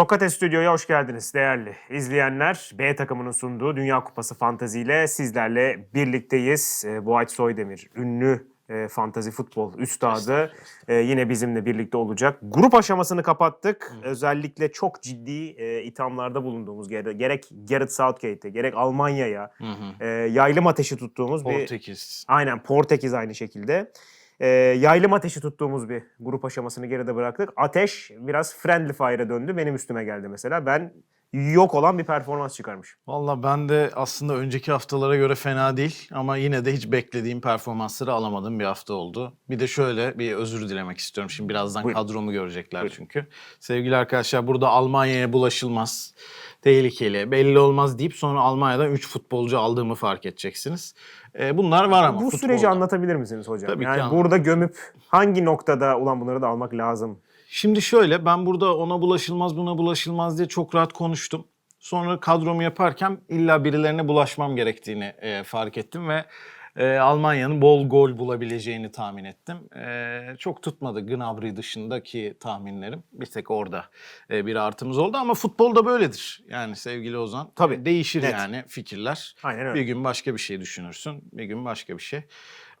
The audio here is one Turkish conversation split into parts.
Sokrates Stüdyo'ya hoş geldiniz değerli izleyenler. B takımının sunduğu Dünya Kupası Fantazi ile sizlerle birlikteyiz. Ee, Boğaç Soydemir, ünlü e, fantazi futbol üstadı e, yine bizimle birlikte olacak. Grup aşamasını kapattık. Özellikle çok ciddi e, ithamlarda bulunduğumuz gere- gerek Gareth Southgate'e gerek Almanya'ya e, yaylım ateşi tuttuğumuz bir Portekiz. Aynen Portekiz aynı şekilde. Ee, yaylım ateşi tuttuğumuz bir grup aşamasını geride bıraktık. Ateş biraz friendly fire'a döndü. Benim üstüme geldi mesela. Ben yok olan bir performans çıkarmış. Valla ben de aslında önceki haftalara göre fena değil ama yine de hiç beklediğim performansları alamadığım bir hafta oldu. Bir de şöyle bir özür dilemek istiyorum. Şimdi birazdan Buyurun. kadromu görecekler Buyurun. çünkü. Sevgili arkadaşlar burada Almanya'ya bulaşılmaz, tehlikeli, belli olmaz deyip sonra Almanya'dan 3 futbolcu aldığımı fark edeceksiniz. Ee, bunlar var ama Bu futbolda. süreci anlatabilir misiniz hocam? Tabii ki yani anlatayım. burada gömüp hangi noktada ulan bunları da almak lazım? Şimdi şöyle ben burada ona bulaşılmaz buna bulaşılmaz diye çok rahat konuştum. Sonra kadromu yaparken illa birilerine bulaşmam gerektiğini e, fark ettim ve e, Almanya'nın bol gol bulabileceğini tahmin ettim. E, çok tutmadı Gnabry dışındaki tahminlerim. Bir tek orada e, bir artımız oldu ama futbolda böyledir. Yani sevgili Ozan. Tabii, Değişir net. yani fikirler. Aynen öyle. Bir gün başka bir şey düşünürsün, bir gün başka bir şey.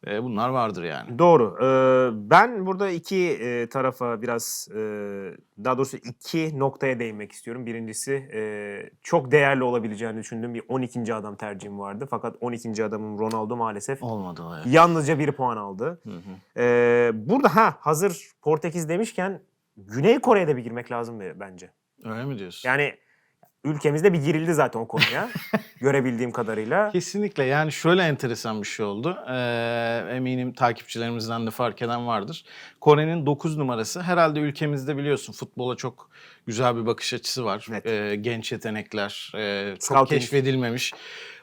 E, bunlar vardır yani. Doğru. Ee, ben burada iki e, tarafa biraz e, daha doğrusu iki noktaya değinmek istiyorum. Birincisi e, çok değerli olabileceğini düşündüğüm bir 12. adam tercihim vardı. Fakat 12. adamım Ronaldo maalesef Olmadı o ya. yalnızca bir puan aldı. Hı hı. Ee, burada ha hazır Portekiz demişken Güney Kore'ye de bir girmek lazım be- bence. Öyle mi diyorsun? Yani ülkemizde bir girildi zaten o konuya görebildiğim kadarıyla. Kesinlikle yani şöyle enteresan bir şey oldu. Ee, eminim takipçilerimizden de fark eden vardır. Kore'nin 9 numarası herhalde ülkemizde biliyorsun futbola çok güzel bir bakış açısı var. Evet. Ee, genç yetenekler, e, çok Scouting. keşfedilmemiş.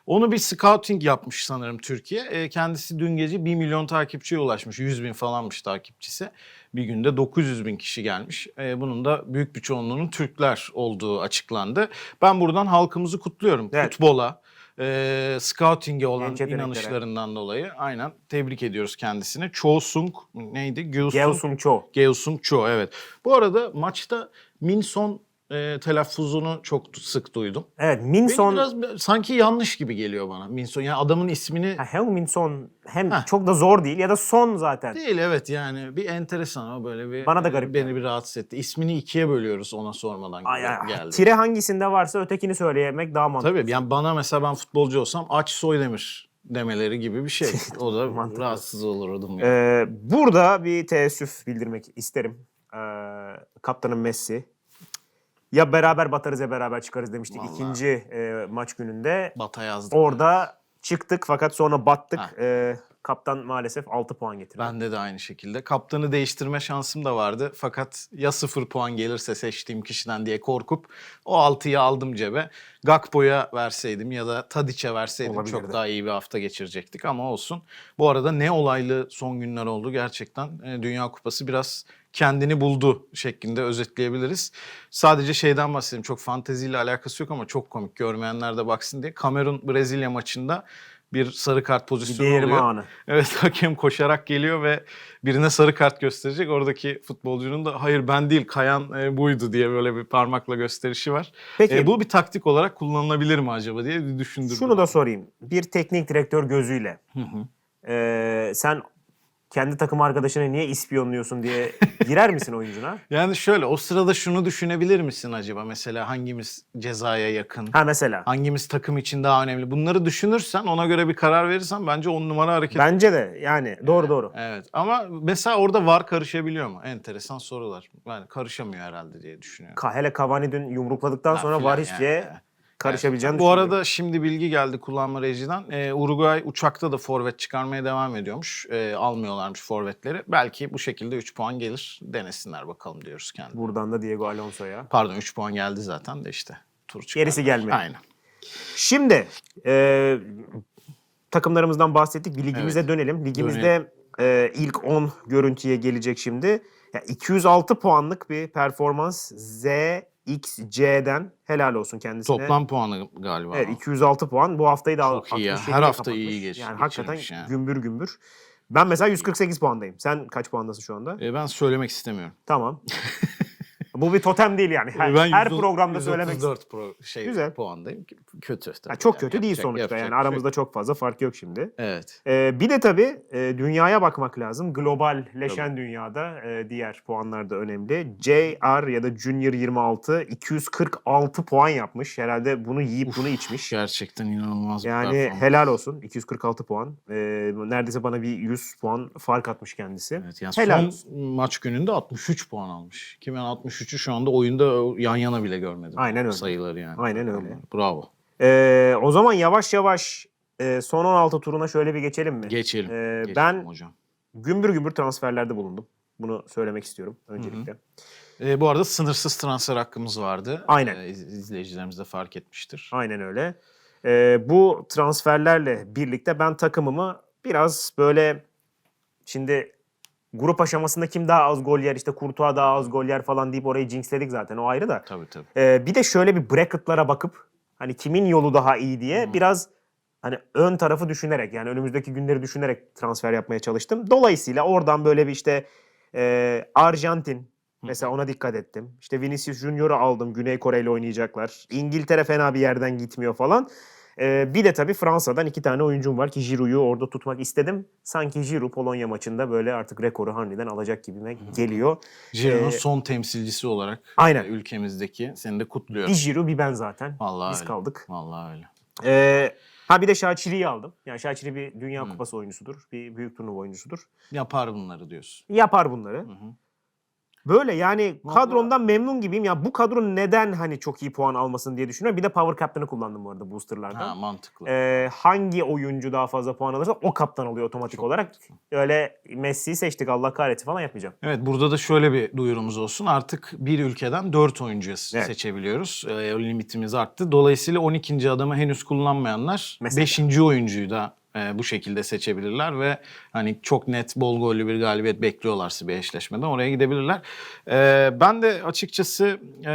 Onu bir scouting yapmış sanırım Türkiye. Ee, kendisi dün gece 1 milyon takipçiye ulaşmış. 100 bin falanmış takipçisi. Bir günde 900 bin kişi gelmiş. Ee, bunun da büyük bir çoğunluğunun Türkler olduğu açıklandı. Ben buradan halkımızı kutluyorum. Evet. Futbola, e, scouting'e olan Genç inanışlarından dolayı aynen tebrik ediyoruz kendisini. Cho Sung neydi? Geo Sung, Cho. Geo Sung Cho evet. Bu arada maçta Min Son e, telaffuzunu çok sık duydum. Evet Benim Min Son. biraz sanki yanlış gibi geliyor bana Min Son. Yani adamın ismini Ha, Heung Min Son hem Heh. çok da zor değil ya da Son zaten. değil evet yani bir enteresan ama böyle bir Bana da garip beni bir rahatsız etti. İsmini ikiye bölüyoruz ona sormadan Ay, ay, geldi. Tire hangisinde varsa ötekini söyleyemek daha mantıklı. Tabii yani bana mesela ben futbolcu olsam aç Soydemir demeleri gibi bir şey. O da Mantıklı. rahatsız olurdum. Yani. Ee, burada bir teessüf bildirmek isterim. Ee, kaptanım Messi. Ya beraber batarız ya beraber çıkarız demiştik Vallahi. ikinci e, maç gününde. Bata yazdım. Orada çıktık fakat sonra battık. Ha. Ee, kaptan maalesef 6 puan getirdi. Bende de aynı şekilde. Kaptanı değiştirme şansım da vardı. Fakat ya sıfır puan gelirse seçtiğim kişiden diye korkup o 6'yı aldım cebe. Gakpo'ya verseydim ya da Tadiç'e verseydim Olabilirdi. çok daha iyi bir hafta geçirecektik ama olsun. Bu arada ne olaylı son günler oldu gerçekten. E, Dünya Kupası biraz kendini buldu şeklinde özetleyebiliriz. Sadece şeyden bahsedeyim. Çok fanteziyle alakası yok ama çok komik. Görmeyenler de baksın diye. Kamerun Brezilya maçında bir sarı kart pozisyonu değirme oluyor. anı. Evet hakem koşarak geliyor ve birine sarı kart gösterecek. Oradaki futbolcunun da hayır ben değil kayan e, buydu diye böyle bir parmakla gösterişi var. Peki E, bu bir taktik olarak kullanılabilir mi acaba diye düşündürdü. şunu da sorayım. Bir teknik direktör gözüyle Hı hı. ee, sen kendi takım arkadaşını niye ispiyonluyorsun diye girer misin oyuncuna? Yani şöyle o sırada şunu düşünebilir misin acaba? Mesela hangimiz cezaya yakın? Ha mesela. Hangimiz takım için daha önemli? Bunları düşünürsen ona göre bir karar verirsen bence on numara hareket. Bence de yani doğru doğru. Evet ama mesela orada var karışabiliyor mu? Enteresan sorular. Yani karışamıyor herhalde diye düşünüyorum. Ka- Hele Cavani dün yumrukladıktan Ha, sonra var hiçbir yani. karışabileceğini Bu düşünmüyorum. arada şimdi bilgi geldi kullanma rejiden. Ee, Uruguay uçakta da forvet çıkarmaya devam ediyormuş. Ee, almıyorlarmış forvetleri. Belki bu şekilde 3 puan gelir. Denesinler bakalım diyoruz kendi. Buradan da Diego Alonso'ya. Pardon 3 puan geldi zaten de işte. Tur çıkardı. Gerisi gelmedi. Aynen. Şimdi e, takımlarımızdan bahsettik. Bir ligimize Evet. dönelim. Ligimizde e, ilk 10 görüntüye gelecek şimdi. Ya 206 puanlık bir performans ZXC'den helal olsun kendisine. Toplam puanı galiba. Evet 206 puan. Bu haftayı da Çok iyi ya. 67'ye Her hafta kapatmış. iyi geç- Yani hakikaten yani. gümbür gümbür. Ben mesela 148 puandayım. Sen kaç puandasın şu anda? Ee, ben söylemek istemiyorum. Tamam. Bu bir totem değil yani. Her, ben her 100, programda söylemek 134 pro şey Güzel. puandayım. Kötü. Tabii yani çok yani. kötü değil sonuçta yapacak yani şey. aramızda çok fazla fark yok şimdi. Evet. Ee, bir de tabii e, dünyaya bakmak lazım. Globalleşen tabii. dünyada e, diğer puanlar da önemli. JR ya da Junior 26 246 puan yapmış. Herhalde bunu yiyip Uf, bunu içmiş. Gerçekten inanılmaz. Yani helal olsun 246 puan. E, neredeyse bana bir 100 puan fark atmış kendisi. Evet yani helal. son maç gününde 63 puan almış. Kimen 63 üçü şu anda oyunda yan yana bile görmedim. Aynen öyle. Sayıları yani. Aynen öyle. Bravo. Ee, o zaman yavaş yavaş e, son 16 turuna şöyle bir geçelim mi? Geçelim. Ee, geçelim ben hocam. gümbür gümbür transferlerde bulundum. Bunu söylemek istiyorum öncelikle. E, bu arada sınırsız transfer hakkımız vardı. Aynen. E, izleyicilerimiz de fark etmiştir. Aynen öyle. E, bu transferlerle birlikte ben takımımı biraz böyle şimdi grup aşamasında kim daha az gol yer işte Courtois daha az gol yer falan deyip orayı jinxledik zaten o ayrı da. Tabii tabii. Ee, bir de şöyle bir bracketlara bakıp hani kimin yolu daha iyi diye biraz hani ön tarafı düşünerek yani önümüzdeki günleri düşünerek transfer yapmaya çalıştım. Dolayısıyla oradan böyle bir işte e, Arjantin mesela ona dikkat ettim. İşte Vinicius Junior'u aldım. Güney Kore ile oynayacaklar. İngiltere fena bir yerden gitmiyor falan. Ee, bir de tabii Fransa'dan iki tane oyuncum var ki Giroud'u orada tutmak istedim. Sanki Giroud Polonya maçında böyle artık rekoru Hanli'den alacak gibime geliyor. Giroud'un Ee, son temsilcisi olarak Aynen. e, ülkemizdeki seni de kutluyorum. Bir Giroud bir ben zaten. Vallahi Biz öyle. kaldık. Vallahi öyle. Ee, ha bir de Şaçiri'yi aldım. Yani Şaçiri bir Dünya Hı. Kupası oyuncusudur. Bir büyük turnuva oyuncusudur. Yapar bunları diyorsun. Yapar bunları. Hı hı. Böyle yani Vallahi- kadromdan memnun gibiyim. Ya bu kadro neden hani çok iyi puan almasın diye düşünüyorum. Bir de Power Captain'ı kullandım bu arada boosterlardan. Ha mantıklı. Ee, hangi oyuncu daha fazla puan alırsa o kaptan oluyor otomatik Çok olarak. mantıklı. Öyle Messi'yi seçtik Allah kahretsin falan yapmayacağım. Evet burada da şöyle bir duyurumuz olsun. Artık bir ülkeden 4 oyuncu Evet. seçebiliyoruz. Ee, limitimiz arttı. Dolayısıyla 12. adamı henüz kullanmayanlar Mesela. 5. oyuncuyu da e, bu şekilde seçebilirler ve hani çok net bol gollü bir galibiyet bekliyorlarsa bir eşleşmeden oraya gidebilirler. Ee, ben de açıkçası e,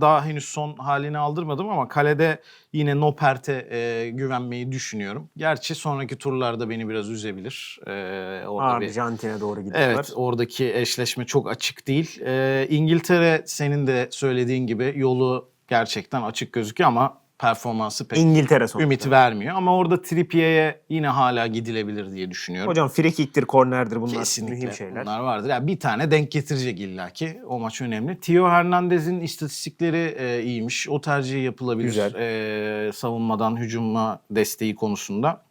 daha henüz son halini aldırmadım ama kalede yine Nopert'e e, güvenmeyi düşünüyorum. Gerçi sonraki turlarda beni biraz üzebilir. Ee, orada bir- Arjantin'e doğru gidiyorlar. Evet oradaki eşleşme çok açık değil. Ee, İngiltere senin de söylediğin gibi yolu gerçekten açık gözüküyor ama performansı pek İngiltere sonuçta. ümit vermiyor. Ama orada Trippier'e yine hala gidilebilir diye düşünüyorum. Hocam free kick'tir, kornerdir bunlar Kesinlikle mühim şeyler. bunlar vardır. Yani bir tane denk getirecek illaki. O maç önemli. Theo Hernandez'in istatistikleri e, iyiymiş. O tercih yapılabilir. Güzel. E, savunmadan hücuma desteği konusunda.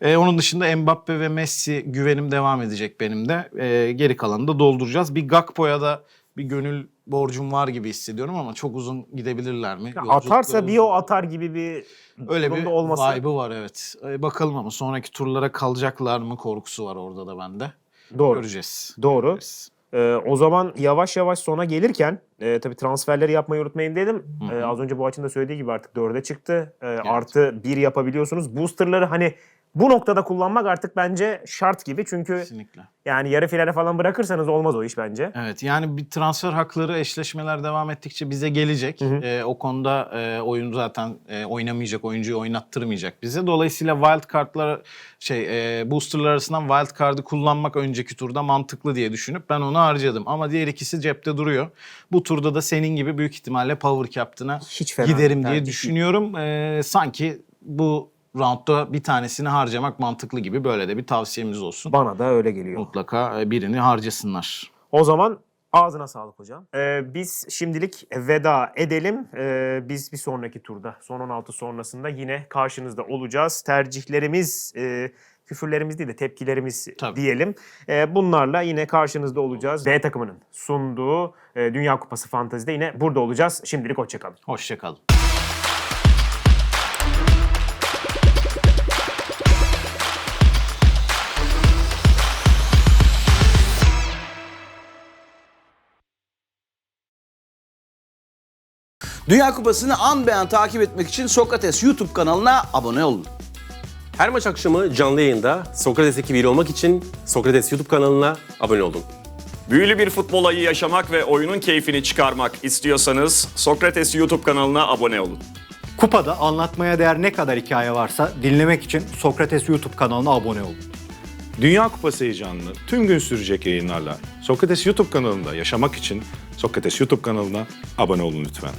E, onun dışında Mbappe ve Messi güvenim devam edecek benim de. E, geri kalanını da dolduracağız. Bir Gakpo'ya da bir gönül borcum var gibi hissediyorum ama çok uzun gidebilirler mi? Ya atarsa bir o atar gibi bir Öyle bir olması. vibe'ı var evet. E, bakalım ama sonraki turlara kalacaklar mı korkusu var orada da bende. Doğru. Göreceğiz. Doğru. Göreceğiz. Ee, o zaman yavaş yavaş sona gelirken e, tabii transferleri yapmayı unutmayın dedim. Hı hı. Ee, az önce bu açın da söylediği gibi artık dörde çıktı. Ee, Artı bir yapabiliyorsunuz. Boosterları hani bu noktada kullanmak artık bence şart gibi. Çünkü Kesinlikle. yani yarı finale falan bırakırsanız olmaz o iş bence. Evet yani bir transfer hakları eşleşmeler devam ettikçe bize gelecek. Hı hı. Ee, o konuda e, oyun zaten e, oynamayacak, oyuncuyu oynattırmayacak bize. Dolayısıyla wild kartlar şey e, boosterlar arasından wild card'ı kullanmak önceki turda mantıklı diye düşünüp ben onu harcadım. Ama diğer ikisi cepte duruyor. Bu turda da senin gibi büyük ihtimalle power fena giderim diye düşünüyorum. Ee, sanki bu roundda bir tanesini harcamak mantıklı gibi böyle de bir tavsiyemiz olsun. Bana da öyle geliyor. Mutlaka e, birini harcasınlar. O zaman ağzına sağlık hocam. Ee, biz şimdilik veda edelim. Ee, biz bir sonraki turda son 16 sonrasında yine karşınızda olacağız. Tercihlerimiz, e, küfürlerimiz değil de tepkilerimiz Tabii. diyelim. Ee, bunlarla yine karşınızda olacağız. B takımının sunduğu e, Dünya Kupası Fantazi'de yine burada olacağız. Şimdilik hoşçakalın. Hoşçakalın. Dünya Kupası'nı an be an takip etmek için Sokrates YouTube kanalına abone olun. Her maç akşamı canlı yayında Sokrates ekibiyle olmak için Sokrates YouTube kanalına abone olun. Büyülü bir futbol ayı yaşamak ve oyunun keyfini çıkarmak istiyorsanız Sokrates YouTube kanalına abone olun. Kupada anlatmaya değer ne kadar hikaye varsa dinlemek için Sokrates YouTube kanalına abone olun. Dünya Kupası heyecanını tüm gün sürecek yayınlarla Sokrates YouTube kanalında yaşamak için Sokrates YouTube kanalına abone olun lütfen.